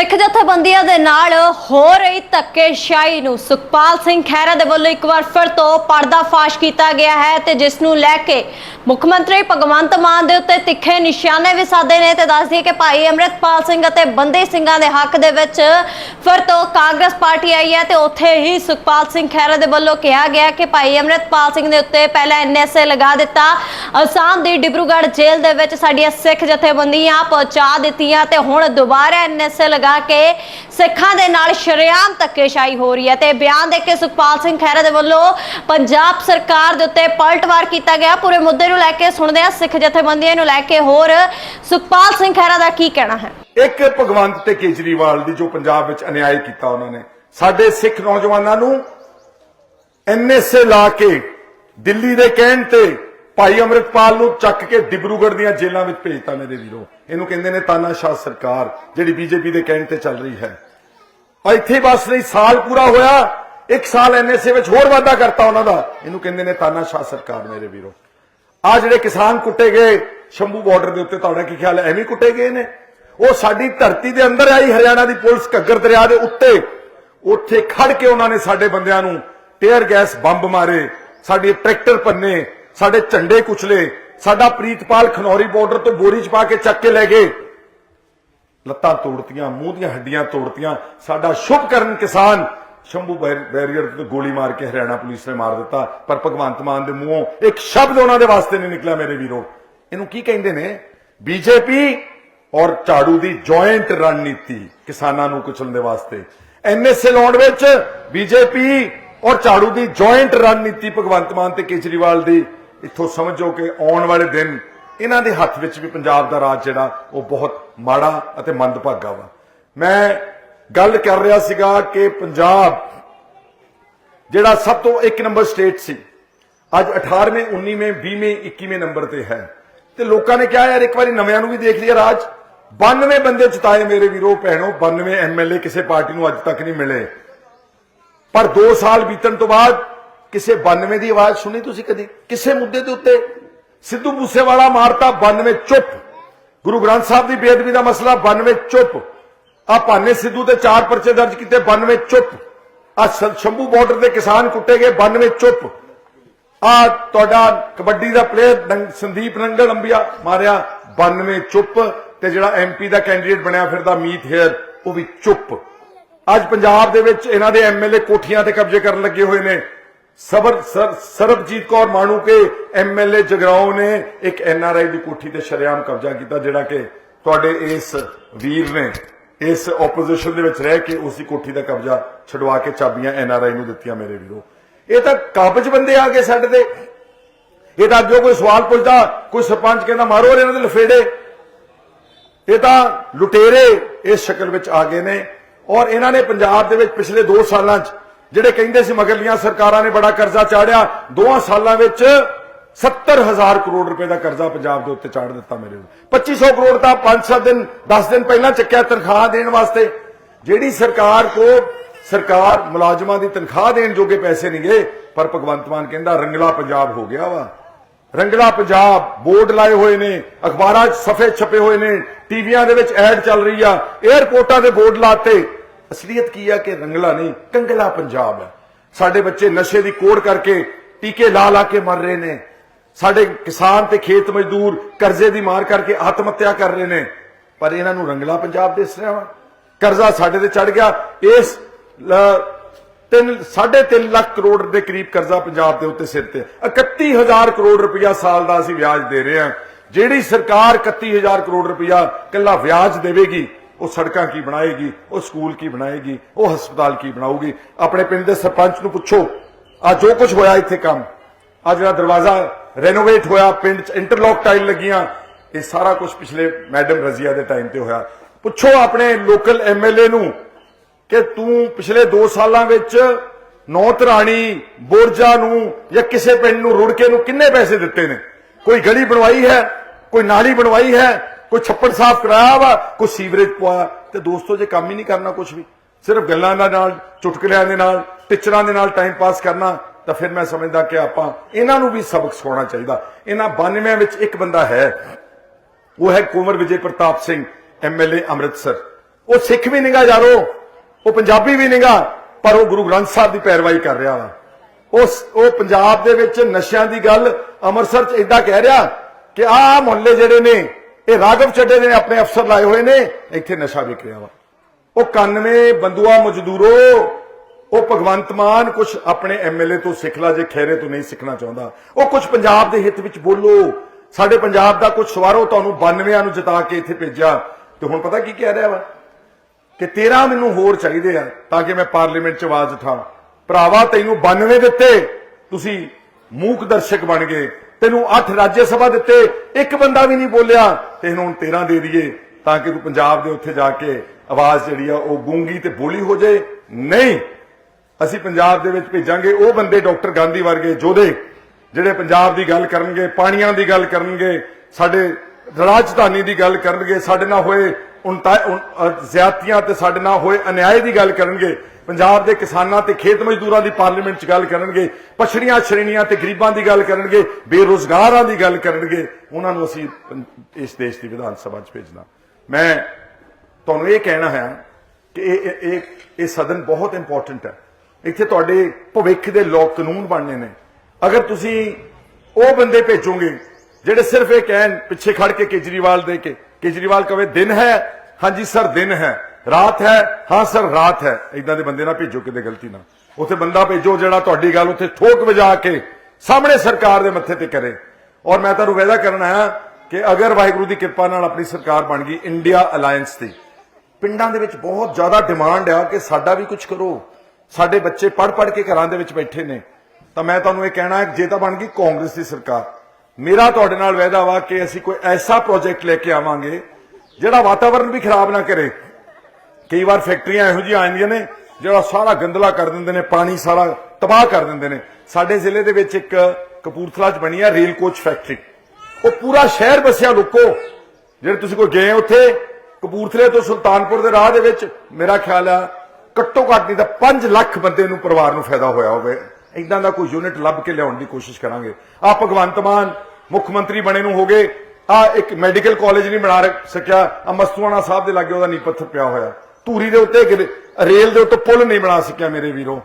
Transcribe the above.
ਸਿੱਖ ਜਥੇਬੰਦੀਆਂ ਦੇ ਨਾਲ ਹੋ ਰਹੀ ਧੱਕੇਸ਼ਾਹੀ ਨੂੰ ਸੁਖਪਾਲ ਸਿੰਘ ਖਹਿਰਾ ਦੇ ਵੱਲੋਂ ਇੱਕ ਵਾਰ ਫਿਰ ਤੋਂ ਪਰਦਾਫਾਸ਼ ਕੀਤਾ ਗਿਆ ਹੈ ਤੇ ਜਿਸ ਨੂੰ ਲੈ ਕੇ ਮੁੱਖ ਮੰਤਰੀ ਭਗਵੰਤ ਮਾਨ ਦੇ ਉੱਤੇ ਤਿੱਖੇ ਨਿਸ਼ਾਨੇ ਵੀ ਸਾਧੇ ਨੇ ਤੇ ਦੱਸ ਦਈਏ ਕਿ ਭਾਈ ਅਮਰਿਤਪਾਲ ਸਿੰਘ ਅਤੇ ਬੰਦੇ ਸਿੰਘਾਂ ਦੇ ਹੱਕ ਦੇ ਵਿੱਚ ਫਿਰ ਤੋਂ ਕਾਂਗਰਸ ਪਾਰਟੀ ਆਈ ਹੈ ਤੇ ਉੱਥੇ ਹੀ ਸੁਖਪਾਲ ਸਿੰਘ ਖਹਿਰਾ ਦੇ ਵੱਲੋਂ ਕਿਹਾ ਗਿਆ ਕਿ ਭਾਈ ਅਮਰਿਤਪਾਲ ਸਿੰਘ ਦੇ ਉੱਤੇ ਪਹਿਲਾਂ ਐਨਐਸਏ ਲਗਾ ਦਿੱਤਾ। ਅਸਾਮ ਦੀ ਡਿਬਰੂਗੜ੍ਹ ਜੇਲ੍ਹ ਦੇ ਵਿੱਚ ਸਾਡੀਆਂ ਸਿੱਖ ਜਥੇਬੰਦੀਆਂ ਪਹੁੰਚਾ ਦਿੱਤੀਆਂ ਤੇ ਹੁਣ ਦੁਬਾਰਾ ਐਨਐਸਏ ਲਗਾ ਕੇ ਸਿੱਖਾਂ ਦੇ ਨਾਲ ਸ਼ਰੇਆਮ ਧੱਕੇਸ਼ਾਹੀ ਹੋ ਰਹੀ ਹੈ ਤੇ ਬਿਆਨ ਦੇ ਕੇ ਸੁਖਪਾਲ ਸਿੰਘ ਖਹਿਰਾ ਦੇ ਵੱਲੋਂ ਪੰਜਾਬ ਸਰਕਾਰ ਦੇ ਉੱਤੇ ਪਲਟਵਾਰ ਕੀਤਾ ਗਿਆ। ਪੂਰੇ ਮੁੱਦੇ ਨੂੰ ਲੈ ਕੇ ਸੁਣਦੇ ਆ ਸਿੱਖ ਜਥੇਬੰਦੀਆਂ ਨੂੰ ਲੈ ਕੇ ਹੋਰ। ਸੁਖਪਾਲ ਸਿੰਘ ਖਹਿਰਾ ਦਾ ਕੀ ਕਹਿਣਾ ਹੈ? ਇੱਕ ਭਗਵੰਤ ਤੇ ਕੇਜਰੀਵਾਲ ਦੀ ਜੋ ਪੰਜਾਬ ਵਿੱਚ ਅਨਿਆਏ ਕੀਤਾ ਉਹਨਾਂ ਨੇ, ਸਾਡੇ ਸਿੱਖ ਨੌਜਵਾਨਾਂ ਨੂੰ ਐਨਐਸਏ ਲਾ ਕੇ ਦਿੱਲੀ ਦੇ ਕਹਿਣ ਤੇ ਭਾਈ ਅਮਰਿਤਪਾਲ ਨੂੰ ਚੱਕ ਕੇ ਡਿਬਰੂਗੜ੍ਹ ਦੀਆਂ ਜੇਲ੍ਹਾਂ ਵਿੱਚ ਭੇਜਤਾ ਮੇਰੇ ਵੀਰੋ। ਇਹਨੂੰ ਕਹਿੰਦੇ ਨੇ ਤਾਨਾਸ਼ਾਹ ਸਰਕਾਰ, ਜਿਹੜੀ ਬੀਜੇਪੀ ਦੇ ਕਹਿਣ ਤੇ ਚੱਲ ਰਹੀ ਹੈ। ਇੱਥੇ ਬਸ ਨਹੀਂ ਸਾਲ ਪੂਰਾ ਹੋਇਆ, ਇੱਕ ਸਾਲ ਐਨਐਸਏ ਵਿੱਚ ਹੋਰ ਵਾਧਾ ਕਰਤਾ ਉਹਨਾਂ ਦਾ। ਇਹਨੂੰ ਕਹਿੰਦੇ ਨੇ ਤਾਨਾਸ਼ਾਹ ਸਰਕਾਰ ਮੇਰੇ ਵੀਰੋ। ਆ ਜਿਹੜੇ ਕਿਸਾਨ ਕੁੱਟੇ ਗਏ, ਸ਼ੰਭੂ ਬਾਰਡਰ ਦੇ ਉੱਤੇ ਤੁਹਾਡਾ ਕੀ ਖਿਆਲ ਹੈ? ਐਵੇਂ ਕੁੱਟੇ ਗਏ ਨੇ। ਉਹ ਸਾਡੀ ਧਰਤੀ ਦੇ ਅੰਦਰ ਆਈ, ਹਰਿਆਣਾ ਦੀ ਪੁਲਿਸ ਘੱਗਰ ਦਰਿਆ ਦੇ ਉੱਤੇ। ਉੱਥੇ ਖੜ ਕੇ ਉਹਨਾਂ ਨੇ ਸਾਡੇ ਬੰਦਿਆਂ ਨੂੰ ਟੇਅਰ ਗੈਸ ਬੰਬ ਮਾਰੇ ਸਾਡੇ ਟਰੈਕਟਰ ਪੰਨੇ ਸਾਡੇ ਝੰਡੇ ਕੁਚਲੇ, ਸਾਡਾ ਪ੍ਰੀਤਪਾਲ ਖਨੌਰੀ ਬਾਰਡਰ ਤੋਂ ਬੋਰੀ ਚ ਪਾ ਕੇ ਚੱਕ ਕੇ ਲੈ ਗਏ। ਲੱਤਾਂ ਤੋੜਤੀਆਂ, ਮੂੰਹ ਦੀਆਂ ਹੱਡੀਆਂ ਤੋੜਤੀਆਂ। ਸਾਡਾ ਸ਼ੁਭ ਕਰਨ ਕਿਸਾਨ, ਸ਼ੰਭੂ ਬੈਰੀਅਰ ਤੇ ਗੋਲੀ ਮਾਰ ਕੇ ਹਰਿਆਣਾ ਪੁਲਿਸ ਨੇ ਮਾਰ ਦਿੱਤਾ। ਪਰ ਭਗਵੰਤ ਮਾਨ ਦੇ ਮੂੰਹੋਂ ਇੱਕ ਸ਼ਬਦ ਉਹਨਾਂ ਦੇ ਵਾਸਤੇ ਨਹੀਂ ਨਿਕਲਿਆ, ਮੇਰੇ ਵੀਰੋ। ਇਹਨੂੰ ਕੀ ਕਹਿੰਦੇ ਨੇ? ਬੀਜੇਪੀ ਔਰ ਝਾੜੂ ਦੀ ਜੁਆਇੰਟ ਰਣਨੀਤੀ ਕਿਸਾਨਾਂ ਨੂੰ ਕੁਚਲਣ ਦੇ ਵਾਸਤੇ। ਐਨਐਸਏ ਲਾਉਣ ਵਿੱਚ ਬੀਜੇਪੀ ਔਰ ਝਾੜੂ ਦੀ ਜੁਆਇੰਟ ਰਣਨੀਤੀ ਭਗਵੰਤ ਮਾਨ ਤੇ ਕੇਜਰੀਵਾਲ ਦੀ ਇੱਥੋਂ ਸਮਝੋ ਕਿ ਆਉਣ ਵਾਲੇ ਦਿਨ ਇਹਨਾਂ ਦੇ ਹੱਥ ਵਿੱਚ ਵੀ ਪੰਜਾਬ ਦਾ ਰਾਜ ਜਿਹੜਾ, ਉਹ ਬਹੁਤ ਮਾੜਾ ਅਤੇ ਮੰਦਭਾਗਾ ਵਾ। ਮੈਂ ਗੱਲ ਕਰ ਰਿਹਾ ਸੀਗਾ ਕਿ ਪੰਜਾਬ ਜਿਹੜਾ ਸਭ ਤੋਂ ਇੱਕ ਨੰਬਰ ਸਟੇਟ ਸੀ, ਅੱਜ 18ਵੇਂ 19ਵੇਂ 20ਵੇਂ 21ਵੇਂ ਨੰਬਰ ਤੇ ਹੈ। ਤੇ ਲੋਕਾਂ ਨੇ ਕਿਹਾ, ਯਾਰ ਇੱਕ ਵਾਰੀ ਨਵਿਆਂ ਨੂੰ ਵੀ ਦੇਖ ਲਿਆ ਰਾਜ। 92 ਬੰਦੇ ਜਿਤਾਏ ਮੇਰੇ ਵੀਰੋ, ਭੈਣੋ 92 ਐਮਐਲਏ ਕਿਸੇ ਪਾਰਟੀ ਨੂੰ ਅੱਜ ਤੱਕ ਨਹੀਂ ਮਿਲੇ। ਪਰ 2 ਸਾਲ ਬੀਤਣ ਤੋਂ ਬਾਅਦ ਕਿਸੇ 92 ਦੀ ਆਵਾਜ਼ ਸੁਣੀ ਤੁਸੀਂ ਕਦੀ? ਕਿਸੇ ਮੁੱਦੇ ਦੇ ਉੱਤੇ? ਸਿੱਧੂ ਮੂਸੇਵਾਲਾ ਮਾਰਤਾ 92 ਚੁੱਪ। ਗੁਰੂ ਗ੍ਰੰਥ ਸਾਹਿਬ ਦੀ ਬੇਅਦਬੀ ਦਾ ਮਸਲਾ 92 ਚੁੱਪ। ਆ ਭਾਨੇ ਸਿੱਧੂ ਤੇ ਚਾਰ ਪਰਚੇ ਦਰਜ ਕੀਤੇ 92 ਚੁੱਪ। ਆ ਸ਼ੰਭੂ ਬਾਰਡਰ ਦੇ ਕਿਸਾਨ ਕੁੱਟੇ ਗਏ 92 ਚੁੱਪ। ਆ ਤੁਹਾਡਾ ਕਬੱਡੀ ਦਾ ਪਲੇਅਰ ਸੰਦੀਪ ਨੰਗਲ ਅੰਬੀਆ ਮਾਰਿਆ 92 ਚੁੱਪ ਤੇ ਜਿਹੜਾ ਐਮਪੀ ਦਾ ਕੈਂਡੀਡੇਟ ਬਣਿਆ ਫਿਰਦਾ ਮੀਤ ਹੇਅਰ, ਉਹ ਵੀ ਚੁੱਪ। ਅੱਜ ਪੰਜਾਬ ਦੇ ਵਿੱਚ ਇਹਨਾਂ ਦੇ ਐਮਐਲਏ ਕੋਠੀਆਂ ਤੇ ਕਬਜ਼ੇ ਕਰਨ ਲੱਗੇ ਹੋਏ ਨੇ। ਸਬਰ ਸਰ- ਸਰਬਜੀਤ ਕੌਰ ਮਾਣੂ ਮਾਣੂਕੇ ਐਮਐਲਏ ਜਗਰਾਉਂ ਨੇ ਇੱਕ ਐਨਆਰਆਈ ਦੀ ਕੋਠੀ ਤੇ ਸ਼ਰੇਆਮ ਕਬਜ਼ਾ ਕੀਤਾ, ਜਿਹੜਾ ਕਿ ਤੁਹਾਡੇ ਇਸ ਵੀਰ ਨੇ ਇਸ ਆਪੋਜੀਸ਼ਨ ਦੇ ਵਿੱਚ ਰਹਿ ਕੇ ਉਸੇ ਕੋਠੀ ਦਾ ਕਬਜ਼ਾ ਛਡਵਾ ਕੇ ਚਾਬੀਆਂ ਐਨਆਰਆਈ ਨੂੰ ਦਿੱਤੀਆਂ ਮੇਰੇ ਵੀਰੋ। ਇਹ ਤਾਂ ਕਾਬਜ ਬੰਦੇ ਆ ਗਏ ਸਾਡੇ ਤੇ। ਇਹ ਤਾਂ ਜੋ ਕੋਈ ਸਵਾਲ ਪੁੱਛਦਾ, ਕੋਈ ਸਰਪੰਚ ਕਹਿੰਦਾ, ਮਾਰੋ ਇਹਨਾਂ ਦੇ ਲਫੇੜੇ। ਇਹ ਤਾਂ ਲੁਟੇਰੇ ਇਸ ਸ਼ਕਲ ਵਿੱਚ ਆ ਗਏ ਨੇ। ਔਰ ਇਹਨਾਂ ਨੇ ਪੰਜਾਬ ਦੇ ਵਿੱਚ ਪਿਛਲੇ 2 ਸਾਲਾਂ 'ਚ ਜਿਹੜੇ ਕਹਿੰਦੇ ਸੀ ਮਗਰਲੀਆਂ ਸਰਕਾਰਾਂ ਨੇ ਬੜਾ ਕਰਜ਼ਾ ਚਾੜਿਆ, ਦੋਹਾਂ ਸਾਲਾਂ ਵਿੱਚ 70000 ਕਰੋੜ ਰੁਪਏ ਦਾ ਕਰਜ਼ਾ ਪੰਜਾਬ ਦੇ ਉੱਤੇ ਚਾੜ ਦਿੱਤਾ ਮੇਰੇ ਨੂੰ। 2500 ਕਰੋੜ ਤਾਂ 5-7 ਦਿਨ 10 ਦਿਨ ਪਹਿਲਾਂ ਚੱਕਿਆ ਤਨਖਾਹ ਦੇਣ ਵਾਸਤੇ। ਜਿਹੜੀ ਸਰਕਾਰ ਕੋ ਸਰਕਾਰ ਮੁਲਾਜ਼ਮਾਂ ਦੀ ਤਨਖਾਹ ਦੇਣ ਜੋਗੇ ਪੈਸੇ ਨਹੀਂ ਗਏ, ਪਰ ਭਗਵੰਤ ਮਾਨ ਕਹਿੰਦਾ ਰੰਗਲਾ ਪੰਜਾਬ ਹੋ ਗਿਆ ਵਾ। ਰੰਗਲਾ ਪੰਜਾਬ ਬੋਰਡ ਲਾਏ ਹੋਏ ਨੇ, ਅਖਬਾਰਾਂ 'ਚ ਸਫੇ ਛਪੇ ਹੋਏ ਨੇ, ਟੀਵੀਆਂ ਦੇ ਵਿੱਚ ਐਡ ਚੱਲ ਰਹੀ ਆ 에ਅਰਪੋਰਟਾਂ ਦੇ ਬੋਰਡ ਲਾਤੇ। ਅਸਲੀਅਤ ਕੀ ਹੈ ਕਿ ਰੰਗਲਾ ਨਹੀਂ, ਕੰਗਲਾ ਪੰਜਾਬ ਹੈ। ਸਾਡੇ ਬੱਚੇ ਨਸ਼ੇ ਦੀ ਕੋੜ ਕਰਕੇ ਟੀਕੇ ਲਾ ਲਾ ਕੇ ਮਰ ਰਹੇ ਨੇ। ਸਾਡੇ ਕਿਸਾਨ ਤੇ ਖੇਤ ਮਜ਼ਦੂਰ ਕਰਜ਼ੇ ਦੀ ਮਾਰ ਕਰਕੇ ਆਤਮ ਹੱਤਿਆ ਕਰ ਰਹੇ ਨੇ। ਪਰ ਇਹਨਾਂ ਨੂੰ ਰੰਗਲਾ ਪੰਜਾਬ ਦਿਸ ਰਿਹਾ ਵਾ। ਕਰਜ਼ਾ ਸਾਡੇ ਤੇ ਚੜ ਗਿਆ। ਇਸ ਲ- ਤਿੰਨ 3.5 ਲੱਖ ਕਰੋੜ ਦੇ ਕਰੀਬ ਕਰਜ਼ਾ ਪੰਜਾਬ ਦੇ ਉੱਤੇ ਸਿਰ ਤੇ। 31000 ਕਰੋੜ ਰੁਪਇਆ ਸਾਲ ਦਾ ਅਸੀਂ ਵਿਆਜ ਦੇ ਰਹੇ ਹਾਂ। ਜਿਹੜੀ ਸਰਕਾਰ 31000 ਕਰੋੜ ਰੁਪਇਆ ਕੱਲਾ ਵਿਆਜ ਦੇਵੇਗੀ ਉਹ ਸੜਕਾਂ ਕੀ ਬਣਾਏਗੀ, ਉਹ ਸਕੂਲ ਕੀ ਬਣਾਏਗੀ, ਉਹ ਹਸਪਤਾਲ ਕੀ ਬਣਾਊਗੀ? ਆਪਣੇ ਪਿੰਡ ਦੇ ਸਰਪੰਚ ਨੂੰ ਪੁੱਛੋ, ਆ ਜੋ ਕੁਝ ਹੋਇਆ ਇੱਥੇ ਕੰਮ, ਆ ਜਿਹੜਾ ਦਰਵਾਜ਼ਾ ਰੈਨੋਵੇਟ ਹੋਇਆ, ਪਿੰਡ 'ਚ ਇੰਟਰਲੌਕ ਟਾਈਲ ਲੱਗੀਆਂ, ਇਹ ਸਾਰਾ ਕੁਝ ਪਿਛਲੇ ਮੈਡਮ ਰਜ਼ੀਆ ਦੇ ਟਾਈਮ ਤੇ ਹੋਇਆ। ਪੁੱਛੋ ਆਪਣੇ ਲੋਕਲ ਐਮਐਲਏ ਨੂੰ ਕਿ ਤੂੰ ਪਿਛਲੇ 2 ਸਾਲਾਂ ਵਿੱਚ ਨੌਤਰਾਣੀ ਬੋਰਜਾ ਨੂੰ ਜਾਂ ਕਿਸੇ ਪਿੰਡ ਨੂੰ ਰੁੜ ਕੇ ਨੂੰ ਕਿੰਨੇ ਪੈਸੇ ਦਿੱਤੇ ਨੇ? ਕੋਈ ਗਲੀ ਬਣਵਾਈ ਹੈ? ਕੋਈ ਨਾਲੀ ਬਣਵਾਈ ਹੈ? ਕੋਈ ਛੱਪੜ ਸਾਫ਼ ਕਰਾਇਆ ਵਾ, ਕੋਈ ਸੀਵਰੇਜ ਪਵਾਇਆ, ਤੇ ਦੋਸਤੋ ਜੇ ਕੰਮ ਹੀ ਨਹੀਂ ਕਰਨਾ ਕੁਝ ਵੀ, ਸਿਰਫ ਗੱਲਾਂ ਦੇ ਨਾਲ, ਚੁਟਕਲਿਆਂ ਦੇ ਨਾਲ, ਟਿਚਰਾਂ ਦੇ ਨਾਲ ਟਾਈਮ ਪਾਸ ਕਰਨਾ, ਤਾਂ ਫਿਰ ਮੈਂ ਸਮਝਦਾ ਕਿ ਆਪਾਂ ਇਹਨਾਂ ਨੂੰ ਵੀ ਸਬਕ ਸਿਖਾਉਣਾ ਚਾਹੀਦਾ। ਇਹਨਾਂ 92 ਵਿੱਚ ਇੱਕ ਬੰਦਾ ਹੈ, ਉਹ ਹੈ ਕੁੰਵਰ ਵਿਜੇ ਪ੍ਰਤਾਪ ਸਿੰਘ ਐਮਐਲਏ ਅੰਮ੍ਰਿਤਸਰ। ਉਹ ਸਿੱਖ ਵੀ ਨਹੀਂਗਾ ਯਾਰੋ, ਉਹ ਪੰਜਾਬੀ ਵੀ ਨਹੀਂਗਾ ਪਰ ਉਹ ਗੁਰੂ ਗ੍ਰੰਥ ਸਾਹਿਬ ਦੀ ਪੈਰਵਾਈ ਕਰ ਰਿਹਾ ਵਾ। ਉਸ ਉਹ ਪੰਜਾਬ ਦੇ ਵਿੱਚ ਨਸ਼ਿਆਂ ਦੀ ਗੱਲ ਅੰਮ੍ਰਿਤਸਰ ਚ ਇਦਾਂ ਕਹਿ ਰਿਹਾ ਕਿ ਆਹ ਮੁਹੱਲੇ ਜਿਹੜੇ ਨੇ ਇਹ ਰਾਗਵ ਚੱਡੇ ਨੇ ਆਪਣੇ ਅਫਸਰ ਲਾਏ ਹੋਏ ਨੇ, ਇੱਥੇ ਨਸ਼ਾ ਵਿਕ ਰਿਹਾ ਵਾ। ਉਹ 91 ਬੰਦੂਆ ਮਜ਼ਦੂਰੋ, ਉਹ ਭਗਵੰਤ ਮਾਨ ਕੁਝ ਆਪਣੇ ਐਮਐਲਏ ਤੋਂ ਸਿੱਖ ਲਾ, ਜੇ ਖੈਰੇ ਤੋਂ ਨਹੀਂ ਸਿੱਖਣਾ ਚਾਹੁੰਦਾ। ਉਹ ਕੁਝ ਪੰਜਾਬ ਦੇ ਹਿੱਤ ਵਿੱਚ ਬੋਲੋ, ਸਾਡੇ ਪੰਜਾਬ ਦਾ ਕੁਝ ਸਵਾਰੋ, ਤੁਹਾਨੂੰ 92 ਨੂੰ ਜਿਤਾ ਕੇ ਇੱਥੇ ਭੇਜਿਆ। ਤੇ ਹੁਣ ਪਤਾ ਕੀ ਕਹਿ ਰਿਹਾ ਵਾ? ਕਿ 13 ਮੈਨੂੰ ਹੋਰ ਚਾਹੀਦੇ ਆ, ਤਾਂ ਕਿ ਮੈਂ ਪਾਰਲੀਮੈਂਟ 'ਚ ਆਵਾਜ਼ ਉਠਾਵਾਂ। ਭਰਾਵਾ, ਤੈਨੂੰ 92 ਦਿੱਤੇ, ਤੁਸੀਂ ਮੂਕ ਦਰਸ਼ਕ ਬਣ ਗਏ। ਤੈਨੂੰ 8 ਰਾਜ ਸਭਾ ਦਿੱਤੇ, ਇੱਕ ਬੰਦਾ ਵੀ ਨਹੀਂ ਬੋਲਿਆ। ਤੇ ਹੁਣ 13 ਦੇ ਦਈਏ, ਤਾਂ ਕਿ ਤੂੰ ਪੰਜਾਬ ਦੇ ਉੱਥੇ ਜਾ ਕੇ ਆਵਾਜ਼ ਜਿਹੜੀ ਆ ਉਹ ਗੂੰਗੀ ਤੇ ਬੋਲੀ ਹੋ ਜਾਏ। ਨਹੀਂ, ਅਸੀਂ ਪੰਜਾਬ ਦੇ ਵਿੱਚ ਭੇਜਾਂਗੇ ਉਹ ਬੰਦੇ ਡਾਕਟਰ ਗਾਂਧੀ ਵਰਗੇ ਯੋਧੇ ਜਿਹੜੇ ਪੰਜਾਬ ਦੀ ਗੱਲ ਕਰਨਗੇ, ਪਾਣੀਆਂ ਦੀ ਗੱਲ ਕਰਨਗੇ, ਸਾਡੇ ਰਾਜਧਾਨੀ ਦੀ ਗੱਲ ਕਰਨਗੇ ਸਾਡੇ ਨਾਲ ਹੋਏ ਉਨਤਾ ਉਨ- ਅ, ਤੇ ਸਾਡੇ ਨਾਲ ਹੋਏ ਅਨਿਆਏ ਦੀ ਗੱਲ ਕਰਨਗੇ। ਪੰਜਾਬ ਦੇ ਕਿਸਾਨਾਂ ਤੇ ਖੇਤ ਮਜ਼ਦੂਰਾਂ ਦੀ ਪਾਰਲੀਮੈਂਟ 'ਚ ਗੱਲ ਕਰਨਗੇ। ਪਛੜੀਆਂ ਸ਼੍ਰੇਣੀਆਂ ਤੇ ਗਰੀਬਾਂ ਦੀ ਗੱਲ ਕਰਨਗੇ। ਬੇਰੋਜ਼ਗਾਰਾਂ ਦੀ ਗੱਲ ਕਰਨਗੇ। ਉਹਨਾਂ ਨੂੰ ਅਸੀਂ ਇਸ ਦੇਸ਼ ਦੀ ਵਿਧਾਨ ਸਭਾ 'ਚ ਭੇਜਣਾ। ਮੈਂ ਤੁਹਾਨੂੰ ਇਹ ਕਹਿਣਾ ਹੈ ਕਿ ਇਹ- ਇਹ ਇਹ ਸਦਨ ਬਹੁਤ ਇੰਪੋਰਟੈਂਟ ਹੈ। ਇੱਥੇ ਤੁਹਾਡੇ ਭਵਿੱਖ ਦੇ ਲੋਕ ਕਾਨੂੰਨ ਬਣਨੇ ਨੇ। ਅਗਰ ਤੁਸੀਂ ਉਹ ਬੰਦੇ ਭੇਜੋਗੇ ਜਿਹੜੇ ਸਿਰਫ ਇਹ ਕਹਿਣ ਪਿੱਛੇ ਖੜ ਕੇ ਕੇਜਰੀਵਾਲ ਦੇ ਕੇ ਕੇਜਰੀਵਾਲ ਕਵੇ ਦਿਨ ਹੈ, ਹਾਂਜੀ ਸਰ ਦਿਨ ਹੈ, ਰਾਤ ਹੈ, ਹਾਂ ਸਰ ਰਾਤ ਹੈ। ਇਦਾਂ ਦੇ ਬੰਦੇ ਨਾ ਭੇਜੋ ਕਿਤੇ ਗਲਤੀ ਨਾਲ ਉੱਥੇ ਬੰਦਾ ਭੇਜੋ ਜਿਹੜਾ ਤੁਹਾਡੀ ਗੱਲ ਉੱਥੇ ਠੋਕ ਵਜਾ ਕੇ ਸਾਹਮਣੇ ਸਰਕਾਰ ਦੇ ਮੱਥੇ ਤੇ ਕਰੇ। ਔਰ ਮੈਂ ਤੁਹਾਨੂੰ ਵਾਅਦਾ ਕਰਨ ਆਇਆ ਕਿ ਅਗਰ ਵਾਹਿਗੁਰੂ ਦੀ ਕਿਰਪਾ ਨਾਲ ਆਪਣੀ ਸਰਕਾਰ ਬਣ ਗਈ ਇੰਡੀਆ ਅਲਾਈਅੰਸ ਦੀ, ਪਿੰਡਾਂ ਦੇ ਵਿੱਚ ਬਹੁਤ ਜ਼ਿਆਦਾ ਡਿਮਾਂਡ ਆ ਕਿ ਸਾਡਾ ਵੀ ਕੁਝ ਕਰੋ। ਸਾਡੇ ਬੱਚੇ ਪੜ ਪੜ ਕੇ ਘਰਾਂ ਦੇ ਵਿੱਚ ਬੈਠੇ ਨੇ। ਤਾਂ ਮੈਂ ਤੁਹਾਨੂੰ ਇਹ ਕਹਿਣਾ ਹੈ, ਜੇ ਤਾਂ ਬਣ ਗਈ ਕਾਂਗਰਸ ਦੀ ਸਰਕਾਰ ਮੇਰਾ ਤੁਹਾਡੇ ਨਾਲ ਵਾਅਦਾ ਵਾ ਕਿ ਅਸੀਂ ਕੋਈ ਐਸਾ ਪ੍ਰੋਜੈਕਟ ਲੈ ਕੇ ਆਵਾਂਗੇ ਜਿਹੜਾ ਵਾਤਾਵਰਣ ਵੀ ਖਰਾਬ ਨਾ ਕਰੇ। ਕਈ ਵਾਰ ਫੈਕਟਰੀਆਂ ਇਹੋ ਜਿਹੀਆਂ ਆਉਂਦੀਆਂ ਨੇ, ਜਿਹੜਾ ਸਾਰਾ ਗੰਦਲਾ ਕਰ ਦਿੰਦੇ ਨੇ, ਪਾਣੀ ਸਾਰਾ ਤਬਾਹ ਕਰ ਦਿੰਦੇ ਨੇ। ਸਾਡੇ ਜ਼ਿਲ੍ਹੇ ਦੇ ਵਿੱਚ ਇੱਕ ਕਪੂਰਥਲਾ 'ਚ ਬਣੀ ਹੈ ਰੇਲ ਕੋਚ ਫੈਕਟਰੀ ਉਹ ਪੂਰਾ ਸ਼ਹਿਰ ਵਸਿਆ ਲੁਕੋ। ਜਿਹੜੇ ਤੁਸੀਂ ਕੋਈ ਗਏ ਉੱਥੇ, ਕਪੂਰਥਲੇ ਤੋਂ ਸੁਲਤਾਨਪੁਰ ਦੇ ਰਾਹ ਦੇ ਵਿੱਚ, ਮੇਰਾ ਖਿਆਲ ਆ ਘੱਟੋ ਘੱਟ ਨਹੀਂ ਤਾਂ 5 ਲੱਖ ਬੰਦੇ ਨੂੰ ਪਰਿਵਾਰ ਨੂੰ ਫਾਇਦਾ ਹੋਇਆ ਹੋਵੇ। ਇਦਾਂ ਦਾ ਕੋਈ ਯੂਨਿਟ ਲੱਭ ਕੇ ਲਿਆਉਣ ਦੀ ਕੋਸ਼ਿਸ਼ ਕਰਾਂਗੇ। ਆ ਭਗਵੰਤ ਮਾਨ ਮੁੱਖ ਮੰਤਰੀ ਬਣੇ ਨੂੰ ਹੋ ਗਏ ਆ ਇੱਕ ਮੈਡੀਕਲ ਕਾਲਜ ਨਹੀਂ ਬਣਾ ਸਕਿਆ ਆ ਮਸਤੂਆਣਾ ਸਾਹਿਬ ਦੇ ਲਾਗੇ ਉਹਦਾ ਨੀਂਹ ਪੱਥਰ ਪਿਆ ਹੋਇਆ। ਧੂਰੀ ਦੇ ਉੱਤੇ ਰੇਲ ਦੇ ਉੱਤੇ ਪੁਲ ਨਹੀਂ ਬਣਾ ਸਕਿਆ ਮੇਰੇ ਵੀਰੋ।